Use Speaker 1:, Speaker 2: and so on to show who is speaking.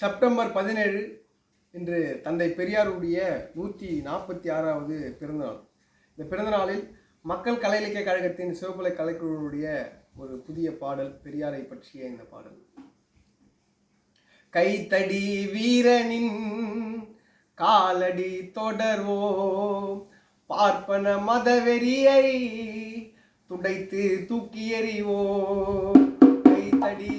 Speaker 1: September பதினேழு இன்று தந்தை பெரியாருடைய நூற்றி நாற்பத்தி ஆறாவது பிறந்தநாள். இந்த பிறந்தநாளில் மக்கள் கலை இலக்கிய கழகத்தின் சிவப்புலை கலைக்குழுவுடைய ஒரு புதிய பாடல் பெரியாரை பற்றிய இந்த பாடல். கைத்தடி வீரனின் காலடி தொடர்வோம். பார்ப்பன மதவெறியை துடைத்து தூக்கி எறிவோம். கைத்தடி